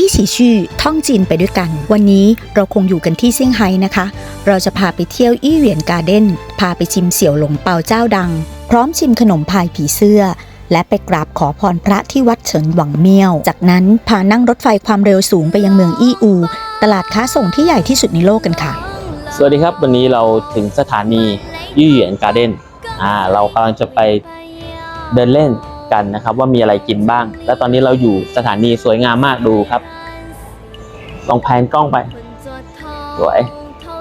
อี้สีชื่อท่องจีนไปด้วยกัน วันนี้เราคงอยู่กันที่เซี่ยงไฮ้นะคะ เราจะพาไปเที่ยวอี้เหวียนการ์เด้น พาไปชิมเสี่ยวหลงเปาเจ้าดัง พร้อมชิมขนมพายผีเสื้อ และไปกราบขอพรพระที่วัดเฉินหวังเมี่ยว จากนั้นพานั่งรถไฟความเร็วสูงไปยังเมืองอี้อู ตลาดค้าส่งที่ใหญ่ที่สุดในโลกกันค่ะ สวัสดีครับวันนี้เราถึงสถานียี่เหยียนการ์เด้นอ่าเรากำลังจะไปเดินเล่น กันนะครับ ว่ามีอะไรกินบ้าง แล้วตอนนี้เราอยู่สถานีสวยงามมากดูครับลองแพนกล้องไปสวย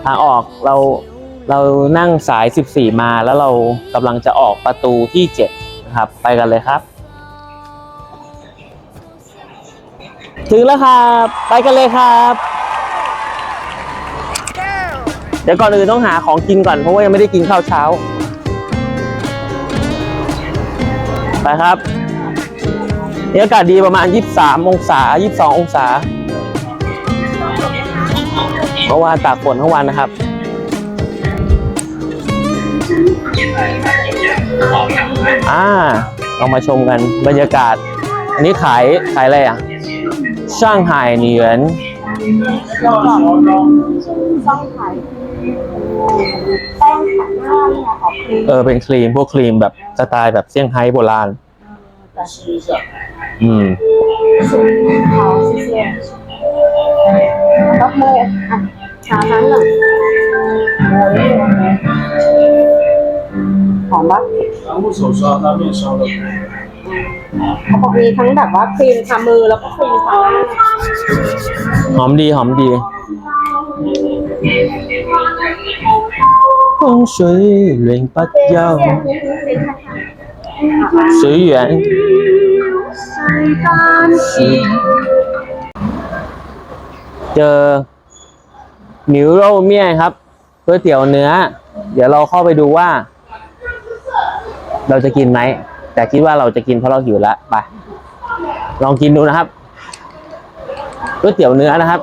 ทางออกเราเรานั่งสาย 14 มาแล้วเรากำลังจะออกประตูที่ 7 นะครับ ไปกันเลยครับ ถึงแล้วครับ ไปกันเลยครับเดี๋ยวก่อนอื่นต้องหาของกินก่อนเพราะว่ายังไม่ได้กินข้าวเช้า ไปครับนี่อากาศดีประมาณ 23 องศา 22 องศาเพราะว่าตากฝนทั้งวันนะครับอ่าเรามาชมกันบรรยากาศ อันนี้ขายขายอะไรอะช่างไห่เหนียนช่องขายแป้งขัดหน้าเนี่ยออกครีมเออเป็นครีมพวกครีมแบบสไตล์แบบเซี่ยงไฮ้โบราณ อืม เขาเซียแล้วโมอ่ะชาทั้งหนึ่งหอมปะ 然后手刷它面烧的， เขาบอกมีทั้งแบบว่าครีมทามือแล้วก็ครีมทาหน้า หอมดีหอมดี风水轮八幺 随缘เจอหมิวโรเมี่ยครับก๋วยเตี๋ยวเนื้อ เดี๋ยวเราเข้าไปดูว่า เราจะกินไหม แต่คิดว่าเราจะกินเพราะเราหิวแล้วไปลองกินดูนะครับก๋วยเตี๋ยวเนื้อนะครับ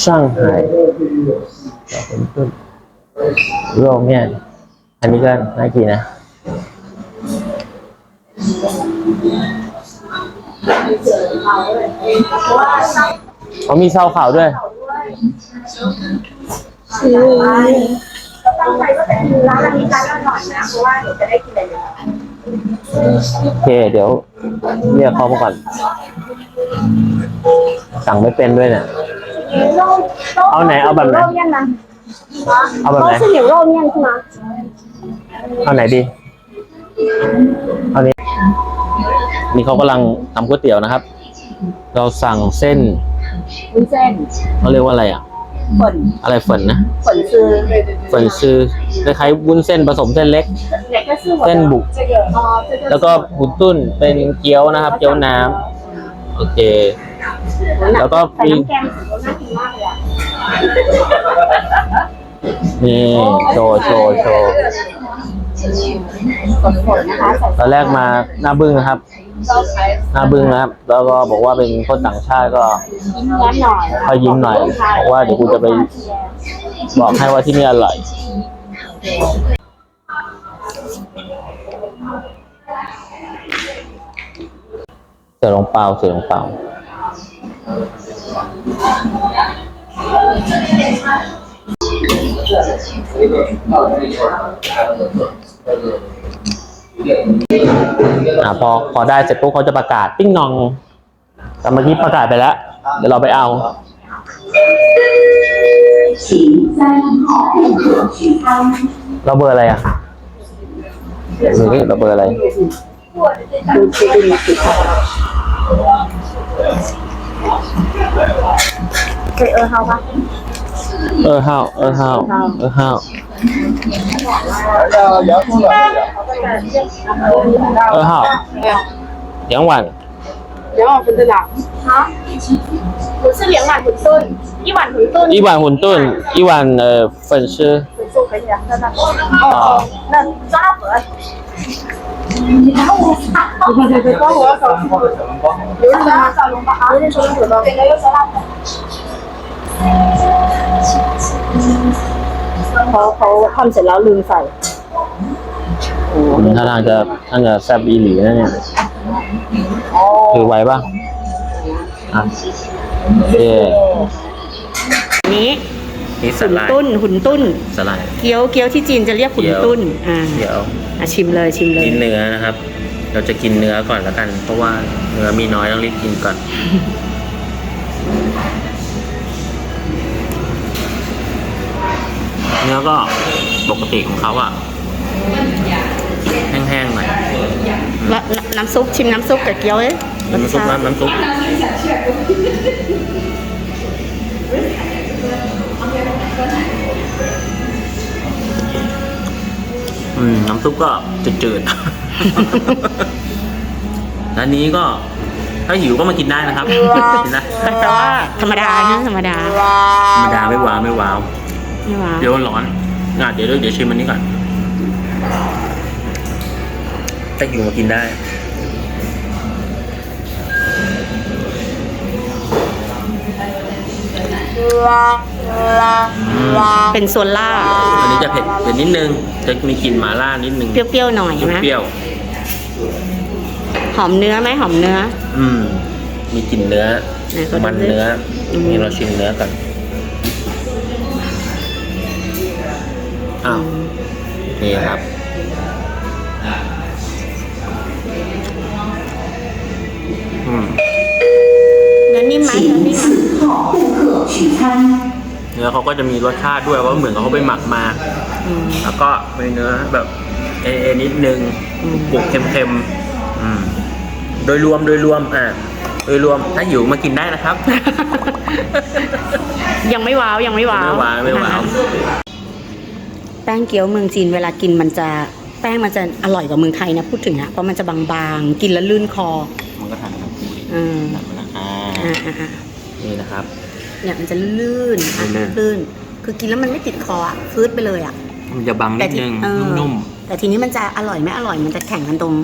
ช่างไห่เป็นต้น โยมเนี่ย อันนี้ก็น่ากินนะเขามีเซาขาวด้วยตั้งใจว่าจะกินร้านนี้ร้านอร่อยนะเพราะว่าวจะได้กินอะไรโอเค เดี๋ยวเรียกเขามาก่อน สั่งไม่เป็นด้วยเนี่ยเอาไหนเอาแบบไหน เอาแบบไหนข้าเหี่ยวโรยเนี่ยใช่ไหมเอาไหนดีเอานี้นี่เขากำลังทำก๋วยเตี๋ยวนะครับ เราสั่งเส้นวุ้นเส้นเขาเรียกว่าอะไรอะฝนอะไรฝนนะฝนซื้อฝนซื้อคล้ายๆวุ้นเส้นผสมเส้นเล็ก เส้นบุก แล้วก็บุตุ้นเป็นเกี๊ยวนะครับ เกี๊ยวน้ำโอเค แล้วก็มีแน นี่โชว์โชว์โชว์สดๆนะคะตอนแรกมาหน้าบึ้งนะครับ หน้าบึ้งนะครับ แล้วก็บอกว่าเป็นคนต่างชาติก็ยิ้มหน่อยค่อยยิ้มหน่อยบอกว่าเดี๋ยวกูจะไปบอกให้ว่าที่นี่อร่อยเสือลงเปล่าเสือลงเปล่า อ่าพอพอได้เสร็จปุ๊บเขาจะประกาศติ้งนอง แต่เมื่อกี้ประกาศไปแล้ว เดี๋ยวเราไปเอาเราเบอร์อะไรอะหรือเราเบอร์อะไร 可以二号吗？二号，二号，二号，二号。二号，两碗。两碗馄饨啊？我是两碗馄饨，一碗馄饨，一碗馄饨，一碗呃粉丝。粉丝可以啊，在那。哦哦，那粉。我，我找。辣粉。 เขาเขาทำเสร็จแล้วลืมใส่โอ้ถ้าทางจะทางจะแซบอีหลีนะเนี่ยคือไหวป่ะอะโอเคนี้นี่สหุ่นลายตุ้นหุ่นตุ้น สลาย เกี๊ยวเกี๊ยวที่จีนจะเรียกหุ่นตุ้นอ่าเดี๋ยวอะชิมเลยชิมเลยกินเนื้อนะครับ เราจะกินเนื้อก่อนแล้วกัน เพราะว่าเนื้อมีน้อยต้องรีบกินก่อน เนื้อก็ปกติของเขาอะแห้งๆหน่อยแล้วน้ำซุปชิมน้ำซุปกับเกี๊ยวเอ้ยรสน้ำซุปชาติน้ำซุปอืมน้ำซุปก็จืดๆร้านนี้ก็ถ้าหิวก็มากินได้นะครับกินได้แต่ว่าธรรมดานะธรรมดา ธรรมดาไม่ว้าวไม่ว้าว ไม่ว้าวเดี๋ยวมันร้อนอะเดี๋ยวเดี๋ยวชิมอันนี้ก่อนถ้าหิวมากินได้ เป็นโซนล่า อันนี้จะเผ็ดเผ็ดนิดนึง จะมีกลิ่นหม่าล่านิดนึง เปรี้ยวๆหน่อยนะ เปรี้ยว หอมเนื้อไหมหอมเนื้อ อืม มีกลิ่นเนื้อไหนขอดูมันเนื้ออืมนี่เราชิมเนื้อก่อน อ้าวนี่ครับอืมเนื้อนิ่มไหมเนื้อนิ่มไหมเนื้อเขาก็จะมีรสชาติด้วยเพราะเหมือนกับเขาไปหมักมา อืม แล้วก็มีเนื้อแบบเอเอนิดนึงอืม กรุบๆเค็มๆอืมโดยรวมโดยรวมอะโดยรวมถ้าหิวมากินได้นะครับ ยังไม่ว้าวยังไม่ว้าวไม่ว้าวไม่ว้าวแป้งเกี๊ยวเมืองจีนเวลากินมันจะแป้งมันจะอร่อยกว่าเมืองไทยนะพูดถึงอะเพราะมันจะบางๆ กินแล้วลื่นคอ มันก็ทานกับคุยอืมตัดมานะอ่าอ่าอ่าอ่านี่นะครับ เนี่ยมันจะลื่นอะลื่น ลื่น คือกินแล้วมันไม่ติดคออะฟืดไปเลยอะ มันจะบางนิแต่ดทีนึงเออ นุ่มแต่ทีนี้มันจะอร่อยไม่อร่อยมันจะแข่งกันตรง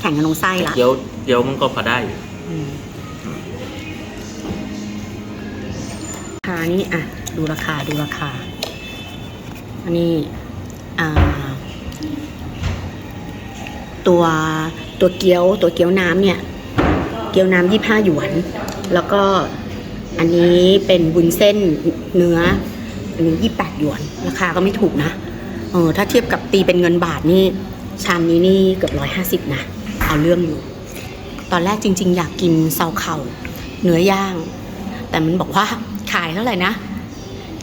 แข่งกันตรงไส้ๆละเดี๋ยวเดี๋ยวมันก็พอได้อยู่อืมราคานี่อะ ดูราคาดูราคา อันนี้อ่ตัวตัวเกี๊ยวตัวเกี๊ยวน้ำเนี่ย เกี๊ยวน้ำยี่ห้าหยวน แล้วก็อันนี้เป็นบุญเส้นเนื้ออันนี้ยี่แปดหยวน ราคาก็ไม่ถูกนะเออถ้าเทียบกับตีเป็นเงินบาทนี่ชามนี้นี่เกือบร้อยห้าสิบนะ เอาเรื่องอยู่ ตอนแรกจริง ๆ อยากกินเซาเข่าเนื้อย่าง แต่มันบอกว่าขายเท่าไหร่นะ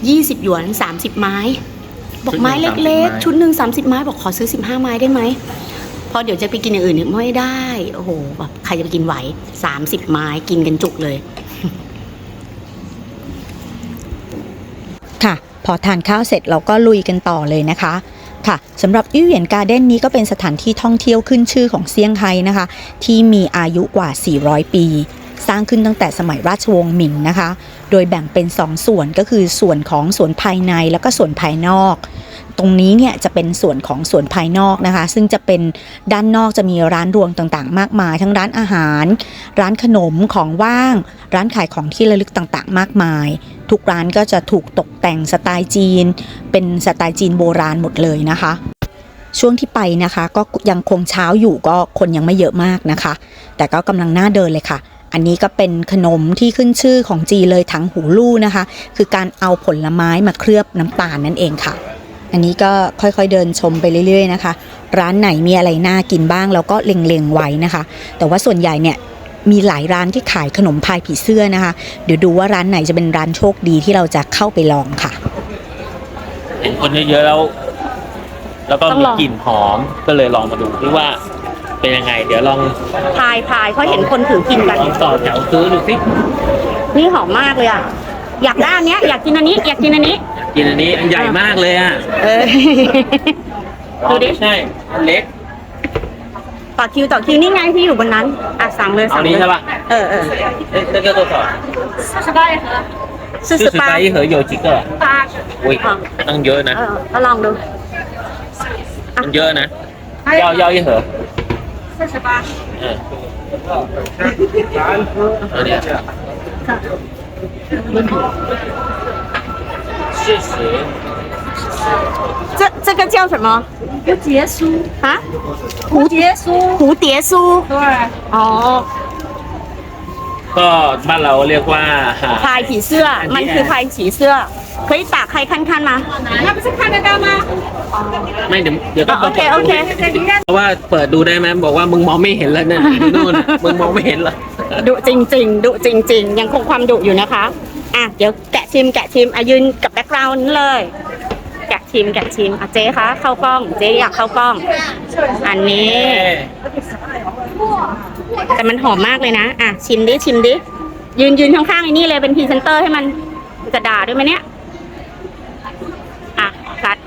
ยี่สิบหยวนสามสิบไม้ บอกไม้เล็กๆ ชุดหนึ่งสามสิบไม้บอกขอซื้อสิบห้าไม้ได้ไหมเพราะเดี๋ยวจะไปกินอย่างอื่นเนี่ยไม่ได้ โอ้โหแบบใครจะไปกินไหวสามสิบไม้กินกันจุกเลย ค่ะ พอทานข้าวเสร็จเราก็ลุยกันต่อเลยนะคะค่ะสำหรับอี้เหวียนการ์เด้นนี้ก็เป็นสถานที่ท่องเที่ยวขึ้นชื่อของเซี่ยงไฮ้นะคะ ที่มีอายุกว่า 400 ปี สร้างขึ้นตั้งแต่สมัยราชวงศ์หมิงนะคะ โดยแบ่งเป็น 2 ส่วนก็คือส่วนของส่วนภายในแล้วก็ส่วนภายนอก ตรงนี้เนี่ยจะเป็นส่วนของส่วนภายนอกนะคะ ซึ่งจะเป็นด้านนอกจะมีร้านรวงต่างๆ มากมาย ทั้งร้านอาหาร ร้านขนมของว่าง ร้านขายของที่ระลึกต่างๆ มากมาย ทุกร้านก็จะถูกตกแต่งสไตล์จีน เป็นสไตล์จีนโบราณหมดเลยนะคะช่วงที่ไปนะคะก็ยังคงเช้าอยู่ก็คนยังไม่เยอะมากนะคะ แต่ก็กำลังน่าเดินเลยค่ะ อันนี้ก็เป็นขนมที่ขึ้นชื่อของจีเลยถังหูลู่นะคะ คือการเอาผลไม้มาเคลือบน้ำตาลนั่นเองค่ะ อันนี้ก็ค่อยๆเดินชมไปเรื่อย ๆ นะคะ ร้านไหนมีอะไรน่ากินบ้างเราก็เล็งๆไว้นะคะ แต่ว่าส่วนใหญ่เนี่ยมีหลายร้านที่ขายขนมพายผีเสื้อนะคะ เดี๋ยวดูว่าร้านไหนจะเป็นร้านโชคดีที่เราจะเข้าไปลองค่ะเห็นคนเยอะๆแล้ว แล้วก็ต้องมีลอง กลิ่นหอมก็เลยลองมาดูดิว่าเป็นยังไง เดี๋ยวลองพายพายเขาเห็นคนถือกินกัน ลองต่อแถวซื้อดูสินี่หอมมากเลยอะ อยากได้อันเนี้ย อยากกินอันนี้ อยากกินอันนี้ กินอันนี้อันใหญ่มากเลยอ่ะ เออ ดูดิ ไม่ใช่อันเล็ก ต่อคิวต่อคิวนี่ไงที่อยู่บนนั้น อ่ะสั่งเลย เอา สั่ง นี้ เลย ใช่ปะ เออเออ 那那个多少？四十八四十八一盒有几个？喂，ตั้งเยอะนะ เออก็ลองดู มันเยอะนะ要要一盒四十八。嗯เอาเนี่ย 四十 这这个叫什么？蝴蝶酥啊？蝴蝶酥？蝴蝶酥？对。哦， ก็บ้านเราเรียกว่า พายผีเสื้อ มันคือพายผีเสื้อ可以打开看看吗？那不是看得到吗？ ไม่เดี๋ยวเดี๋ยวก็ โอเคโอเค เพราะว่าเปิดดูได้ไหมบอกว่ามึงมองไม่เห็นแล้วเนี่ยอยู่นู่นน่ะมึงมองไม่เห็นเหรอ ดุจริง ๆ ดุจริง ๆ ยังคงความดุอยู่นะคะ อะเดี๋ยวแกะชิมแกะชิมอะยืนกับแบ็คกราวน์นี้เลย แกะชิมแกะชิมอะเจ๊คะเข้ากล้องเจ๊อยากเข้ากล้อง อันนี้ แต่มันหอมมากเลยนะ อะชิมดิชิมดิยืนยืนข้างๆไอ้นี่เลยเป็นพรีเซนเตอร์ให้มันมันจะด่าด้วยไหมเนี่ยอะกัด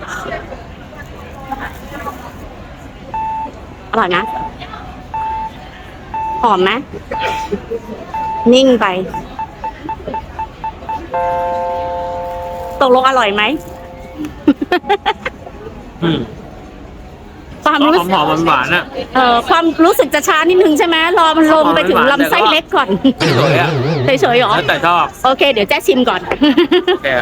อร่อยนะหอมไหมนิ่งไป ตกลงอร่อยไหม อืมความหอรู้มสึกหอมหวานๆอะ เอ่อความรู้สึกจะช้านิดนึงใช่ไหมรอมันลงไปถึงลำไส้เล็กก่อนสวยอะ เฉยๆหรอแล้วแต่ชอบ โอเค เดี๋ยวแจ๊ชิมก่อน แต่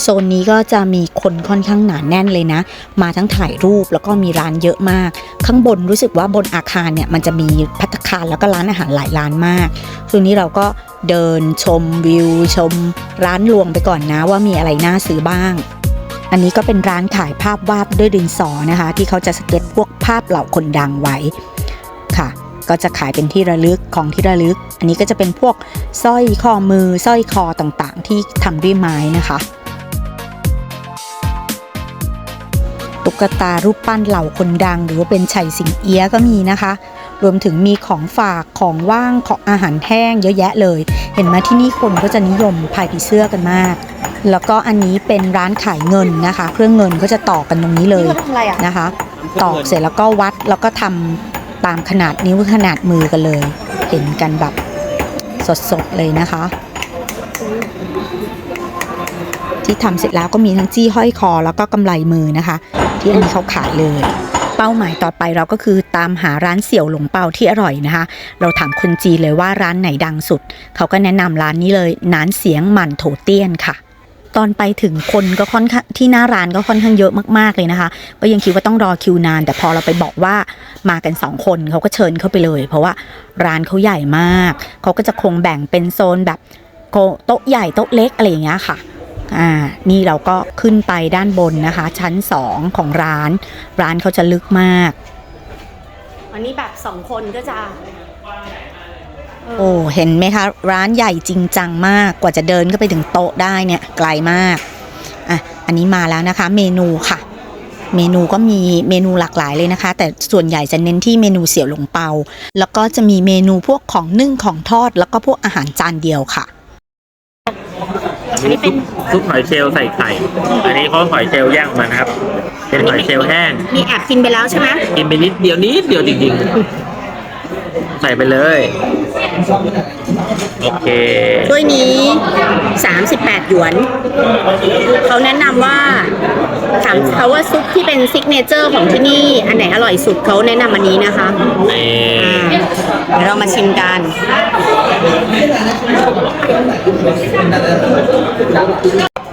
โซนนี้ก็จะมีคนค่อนข้างหนาแน่นเลยนะ มาทั้งถ่ายรูปแล้วก็มีร้านเยอะมาก ข้างบนรู้สึกว่าบนอาคารเนี่ยมันจะมีพัตคารแล้วก็ร้านอาหารหลายร้านมากคืนนี้เราก็เดินชมวิว ชมร้านรวงไปก่อนนะว่ามีอะไรน่าซื้อบ้าง อันนี้ก็เป็นร้านขายภาพวาดด้วยดินสอนะคะ ที่เขาจะสเก็ตพวกภาพเหล่าคนดังไว้ค่ะก็จะขายเป็นที่ระลึกของที่ระลึก อันนี้ก็จะเป็นพวกสร้อยข้อมือสร้อยคอต่างๆ ที่ทำด้วยไม้นะคะ ตุ๊กตารูปปั้นเหล่าคนดัง หรือว่าเป็นไฉสิงเอี้ยะก็มีนะคะ รวมถึงมีของฝากของว่างของอาหารแห้งเยอะแยะเลย เห็นไหมที่นี่คนก็จะนิยมพายผีเสื้อกันมาก แล้วก็อันนี้เป็นร้านขายเงินนะคะ เครื่องเงินก็จะต่อกันตรงนี้เลยนะคะ ตอกเสร็จแล้วก็วัดแล้วก็ทำตามขนาดนิ้วขนาดมือกันเลย เห็นกันแบบสดๆเลยนะคะ ที่ทำเสร็จแล้วก็มีทั้งจี้ห้อยคอแล้วก็กำไลมือนะคะ ที่อันนี้เขาขายเลย เป้าหมายต่อไปเราก็คือตามหาร้านเสี่ยวหลงเปาที่อร่อยนะคะ เราถามคนจีนเลยว่าร้านไหนดังสุด เขาก็แนะนำร้านนี้เลยนานเสียงหมั่นโถเตี้ยนค่ะตอนไปถึงคนก็ค่อนข้างที่หน้าร้านก็ค่อนข้างเยอะมากๆเลยนะคะ ก็ยังคิดว่าต้องรอคิวนาน แต่พอเราไปบอกว่ามากันสองคนเขาก็เชิญเข้าไปเลย เพราะว่าร้านเขาใหญ่มาก เขาก็จะคงแบ่งเป็นโซนแบบโต๊ะใหญ่โต๊ะเล็กอะไรอย่างเงี้ยค่ะ อ่านี่เราก็ขึ้นไปด้านบนนะคะ ชั้น 2 ของร้าน ร้านเขาจะลึกมากวันนี้แบบสองคนก็จะโอ้เห็นไหมคะร้านใหญ่จริงจังมากกว่าจะเดินก็ไปถึงโต๊ะได้เนี่ยไกลมากอะอันนี้มาแล้วนะคะ เมนูค่ะ เมนูก็มีเมนูหลากหลายเลยนะคะ แต่ส่วนใหญ่จะเน้นที่เมนูเสี่ยวหลงเปา แล้วก็จะมีเมนูพวกของนึ่งของทอด แล้วก็พวกอาหารจานเดียวค่ะ อันนี้เป็น ซุปหอยเชลล์ใส่ไข่ อันนี้เขาหอยเชลล์แยกออกมานะครับ เป็นหอยเชลล์แห้ง มีแอบกินไปแล้วใช่ไหมกินไปนิดเดียวนิดเดียวจริงๆ ใส่ไปเลย โอเค ถ้วยนี้ 38 หยวน เขาแนะนำว่าถามเขาว่าซุปที่เป็นซิกเนเจอร์ของที่นี่ อันไหนอร่อยสุดเขาแนะนำอันนี้นะคะนี่อ่าเดี๋ยวเรามาชิมกัน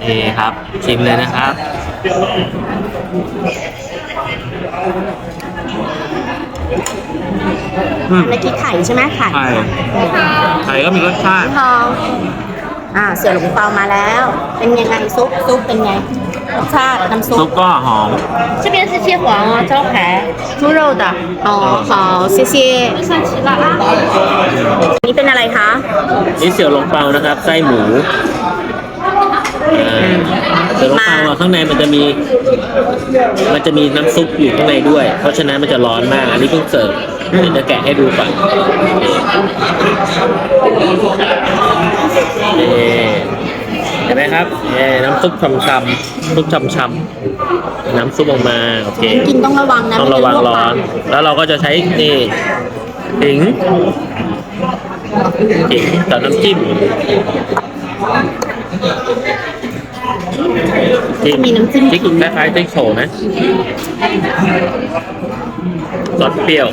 นี่ครับ ชิมเลยนะครับ อืม เมื่อกี้ไข่ใช่ไหมไข่ ไข่ไข่ก็มีรสชาติ ทองอ่า เสี่ยวหลงเปามาแล้ว เป็นยังไงซุปซุปเป็นไงรสชาติน้ำซุ ซุ ป ปก็หอม 这边是切黄哦，招牌猪肉的。哦，好，谢谢。算齐了啊。นี่เป็นอะไรคะ นี่เสี่ยวหลงเปานะครับ ไส้หมูอ่าเสี่ยวหลงเปาอ่ะข้างในมันจะมี มันจะมีน้ำซุปอยู่ข้างในด้วย เพราะฉะนั้นมันจะร้อนมาก อันนี้เพิ่งเสิร์ฟเดี๋ยว จะแกะให้ดูก่อนนี่เห็นไหมครับนี่น้ำซุปช่ำๆซุปช่ำๆน้ำซุปออกมาโอเคกินต้องระวังนะต้องระวังร้อน แล้วเราก็จะใช้นี่ถิงถิงกับน้ำจิ้มจิ้มมีน้ำจิ้มจิ้มคล้ายๆจิ้มโฉนะ ซอสเปรี้ยว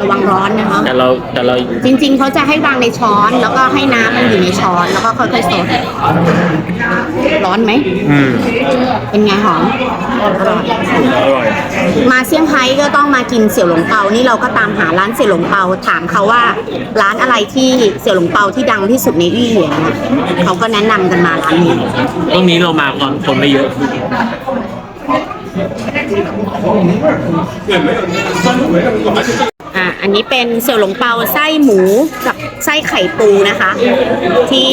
ระวังร้อนนะคะ แต่เราแต่เราจริง ๆ เขาจะให้วางในช้อน แล้วก็ให้น้ำมันอยู่ในช้อน แล้วก็ค่อยๆซดร้อนไหม อืมเป็นไงหอมอร่อยอร่อย มาเซี่ยงไฮ้ก็ต้องมากินเสี่ยวหลงเปา นี่เราก็ตามหาร้านเสี่ยวหลงเปา ถามเขาว่าร้านอะไรที่เสี่ยวหลงเปาที่ดังที่สุดในอี้เหลียงอะเขาก็แนะนำกันมาร้านนี้ ตรงนี้เรามาก่อนคนไม่เยอะ อะอันนี้เป็นเสี่ยวหลงเปาไส้หมูกับไส้ไข่ปูนะคะ ที่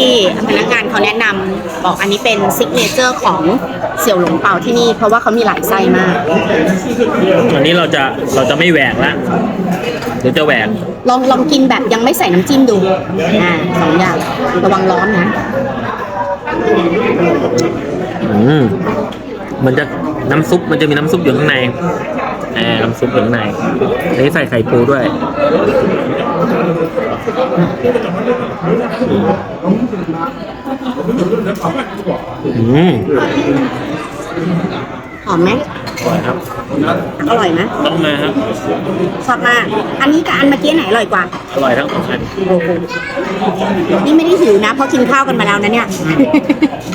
พนักงานเขาแนะนำบอกอันนี้เป็นซิกเนเจอร์ของเสี่ยวหลงเปาที่นี่เพราะว่าเขามีหลายไส้มาก วันนี้เราจะเราจะไม่แหวกละเดี๋ยวจะแหวกลองลองกินแบบยังไม่ใส่น้ำจิ้มดู อ่าสองอย่างระวังร้อนนะ อืมมันจะ น้ำซุปมันจะมีน้ำซุปอยู่ข้างในแอบน้ำซุปอยู่ข้างในอันนี้ใส่ไข่ปูด้วยอืม หอมไหมอร่อยครับอร่อยไหมต้องมาครับ ชอบมาก อันนี้กับอันเมื่อกี้ไหนอร่อยกว่า อร่อยทั้งสองอันโอ้โหนี่ไม่ได้หิวนะ เพราะกินข้าวกันมาแล้วนะเนี่ย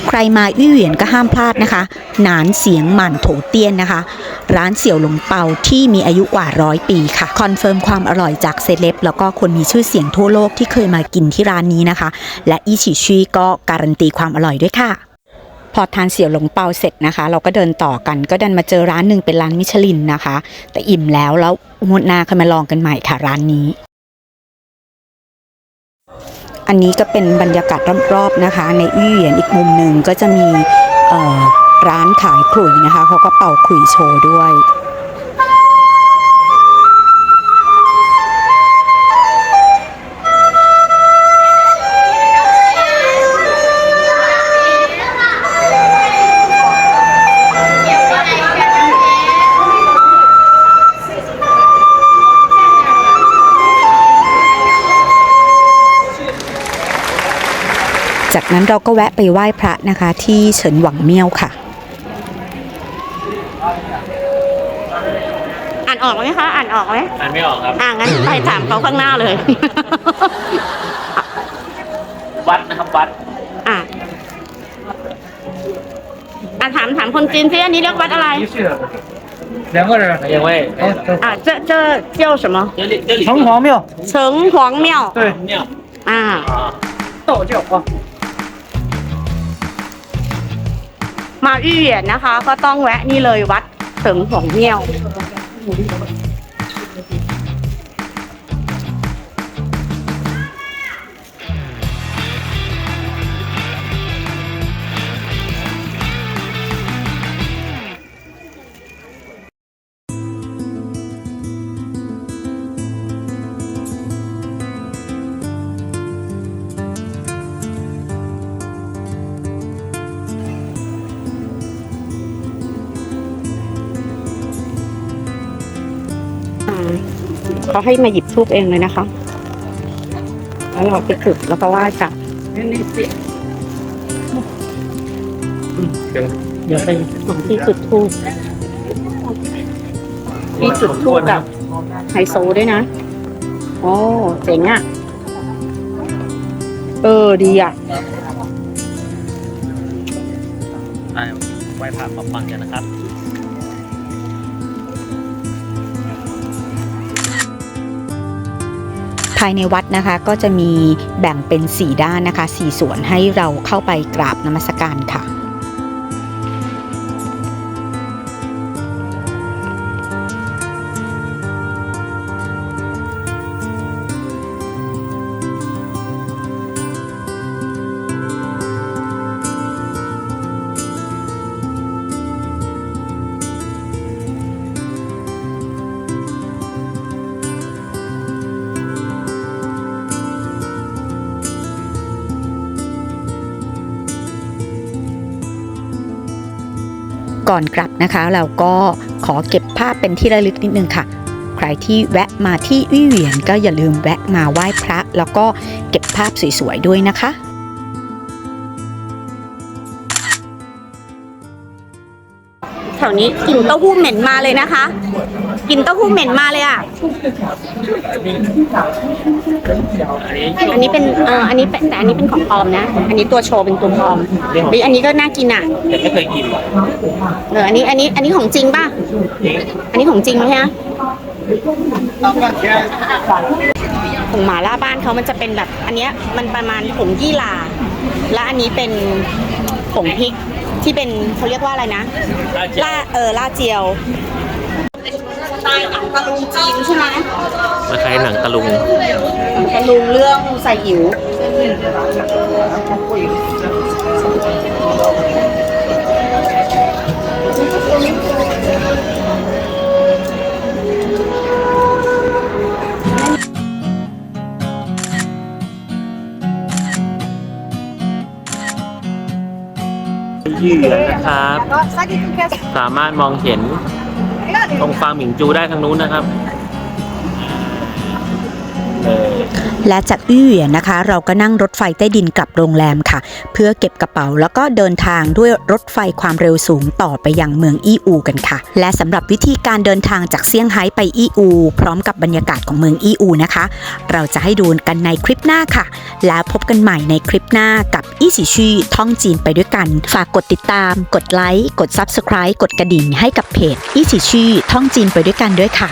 ใครมาอี้เหวียนก็ห้ามพลาดนะคะ หนานเสียงหมั่นโถเตี้ยนนะคะ ร้านเสี่ยวหลงเปาที่มีอายุกว่าร้อยปีค่ะ คอนเฟิร์มความอร่อยจากเซเลบแล้วก็คนมีชื่อเสียงทั่วโลกที่เคยมากินที่ร้านนี้นะคะ และอีชิชีก็การันตีความอร่อยด้วยค่ะ พอทานเสี่ยวหลงเปาเสร็จนะคะ เราก็เดินต่อกันก็ดันมาเจอร้านหนึ่งเป็นร้านมิชลินนะคะ แต่อิ่มแล้วแล้วงวดหน้าค่อยมาลองกันใหม่ค่ะร้านนี้ อันนี้ก็เป็นบรรยากาศรอบๆนะคะ ในอี้เหวียนอีกมุมหนึ่งก็จะมีร้านขายขลุ่ยนะคะเขาก็เป่าขลุ่ยโชว์ด้วย จากนั้นเราก็แวะไปไหว้พระนะคะ ที่เฉินหวังเมี่ยวค่ะ อ่านออกไหมคะ อ่านออกไหม อ่านไม่ออกครับ อ่างั้นไปถามเขาข้างหน้าเลย วัดนะครับวัด อ่ะอ่ะถามถามคนจีนซิอันนี้เรียกวัดอะไร 两个人， ยังไม่ อ่ะ这这叫什么 เดี๋ยวเดี๋ยว 城隍庙，城隍庙对， เนี่ย อ่า อ่า 道教啊， มาอี้เหวียนนะคะ ก็ต้องแวะนี่เลยวัดเถิงหงเมี่ยว เขาให้มาหยิบทูบเองเลยนะคะ แล้วเราไปจุดแล้วก็ไหว้ค่ะเดี๋ยวไปของที่จุดทูบที่จุดทูบแบบไฮโซด้วยนะ โอ้เจ๋งอะ เออ ดีอะไหว้พระปังๆกันนะครับายในวัดนะคะก็จะมีแบ่งเป็น 4 ด้านนะคะ 4 ส่วนให้เราเข้าไปกราบนมัสการค่ะ ก่อนกลับนะคะ เราก็ขอเก็บภาพเป็นที่ระลึกนิดนึงค่ะ ใครที่แวะมาที่อี้เหวียนก็อย่าลืมแวะมาไหว้พระ แล้วก็เก็บภาพสวยๆด้วยนะคะแถวนี้กลิ่นเต้าหู้เหม็นมาเลยนะคะ กลินเต้าหู้เหม็นมาเลยอะ อันนี้เป็นเอออันนี้เป็นแต่อันนี้เป็นของปลอมนะ อันนี้ตัวโชว์เป็นตัวปลอมเฮ้ยอันนี้ก็น่ากินอะแต่ไม่เคยกินเอออันนี้อันนี้อันนี้ของจริงป่ะ อันนี้ของจริงไหมฮะผงหมาล่าบ้านเขามันจะเป็นแบบ อันเนี้ยมันประมาณผงยี่หร่าและอันนี้เป็นผงพริกที่เป็นเขาเรียกว่าอะไรนะล่าเออล่าเจียวสไตล์ หนังตะลุงจีนใช่ไหมมาคล้ายหนังตะลุงตะลุงเรื่องใส่อิ๋วยี่เหยือนนะครับ สามารถมองเห็น ตรงฟาร์มหมิงจูได้ทางนู้นนะครับ และจากอี้เหวียนนะคะ เราก็นั่งรถไฟใต้ดินกลับโรงแรมค่ะ เพื่อเก็บกระเป๋าแล้วก็เดินทางด้วยรถไฟความเร็วสูงต่อไปยังเมืองอี้อูกันค่ะ และสำหรับวิธีการเดินทางจากเซี่ยงไฮ้ไปอี้อู พร้อมกับบรรยากาศของเมืองอี้อูนะคะ เราจะให้ดูกันในคลิปหน้าค่ะ แล้วพบกันใหม่ในคลิปหน้ากับอี้สีชี่ท่องจีนไปด้วยกัน ฝากกดติดตาม กดไลค์กด Subscribe กดกระดิ่งให้กับเพจอี้สีชี่ท่องจีนไปด้วยกันด้วยค่ะ